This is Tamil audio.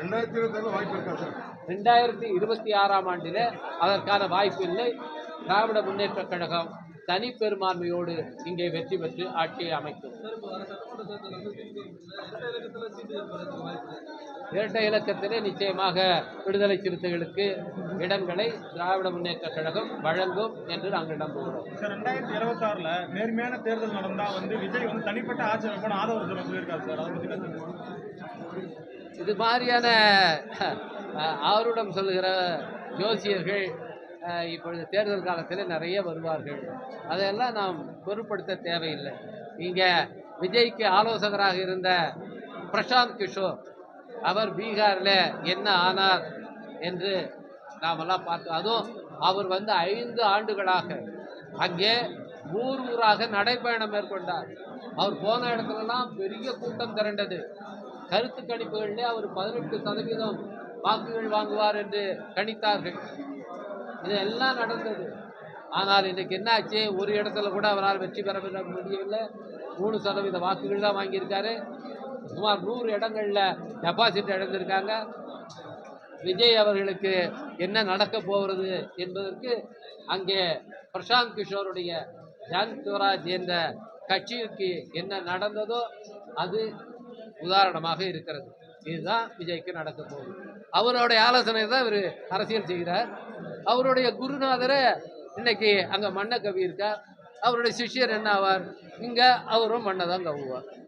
ரெண்டாயிரத்தி இருபத்தி வாய்ப்பு இருக்கா சார்? ரெண்டாயிரத்தி இருபத்தி ஆறாம் ஆண்டில் அதற்கான வாய்ப்பு இல்லை. திராவிட முன்னேற்றக் கழகம் தனி பெரும்பான்மையோடு இங்கே வெற்றி பெற்று ஆட்சியை அமைக்கும். இரட்டை இலக்கத்திலே நிச்சயமாக விடுதலை சிறுத்தைகளுக்கு இடங்களை திராவிட முன்னேற்றக் கழகம் வழங்கும் என்று நாங்கள் நம்புகிறோம். ரெண்டாயிரத்தி இருபத்தி ஆறுல நேர்மையான தேர்தல் நடந்தா வந்து விஜய் வந்து தனிப்பட்ட ஆட்சி ஆதரவு தர சொல்லியிருக்காரு சார் அதை பத்தி என்ன சொல்லுங்க இது மாதிரியான அஹ், ஆருடம் சொல்லுகிற ஜோசியர்கள் இப்பொழுது தேர்தல் காலத்தில் நிறைய வருவார்கள். அதையெல்லாம் நாம் பொருட்படுத்த தேவையில்லை. இங்கே விஜய்க்கு ஆலோசகராக இருந்த பிரசாந்த் கிஷோர் அவர் பீகாரில் என்ன ஆனார் என்று நாமெல்லாம் பார்த்தோம். அதுவும் அவர் வந்து ஐந்து ஆண்டுகளாக அங்கே ஊர் ஊராக நடைப்பயணம் மேற்கொண்டார். அவர் போன இடத்துலலாம் பெரிய கூட்டம் திரண்டது. கருத்து கணிப்புகளிலே அவர் பதினெட்டு சதவீதம் வாக்குகள் வாங்குவார் என்று கணித்தார்கள். இதெல்லாம் நடந்தது. ஆனால் இன்றைக்கு என்னாச்சு? ஒரு இடத்துல கூட அவரால் வெற்றி பெற முடியவில்லை. மூணு சதவீத வாக்குகள் தான் வாங்கியிருக்காரு. சுமார் நூறு இடங்களில் டெபாசிட் இழந்திருக்காங்க. விஜய் அவர்களுக்கு என்ன நடக்க போகிறது என்பதற்கு அங்கே பிரசாந்த் கிஷோருடைய ஜான் ஸ்வராஜ் என்ற கட்சிக்கு என்ன நடந்ததோ அது உதாரணமாக இருக்கிறது. இதுதான் விஜய்க்கு நடக்க போகுது. அவருடைய ஆலோசனை தான் இவர் அரசியல் செய்கிறார். அவருடைய குருநாதரை இன்னைக்கு அங்கே மண்ணை கவி இருக்கார் அவருடைய சிஷ்யர் என்ன ஆவார்? இங்கே அவரும் மண்ணை தான் கவுவார்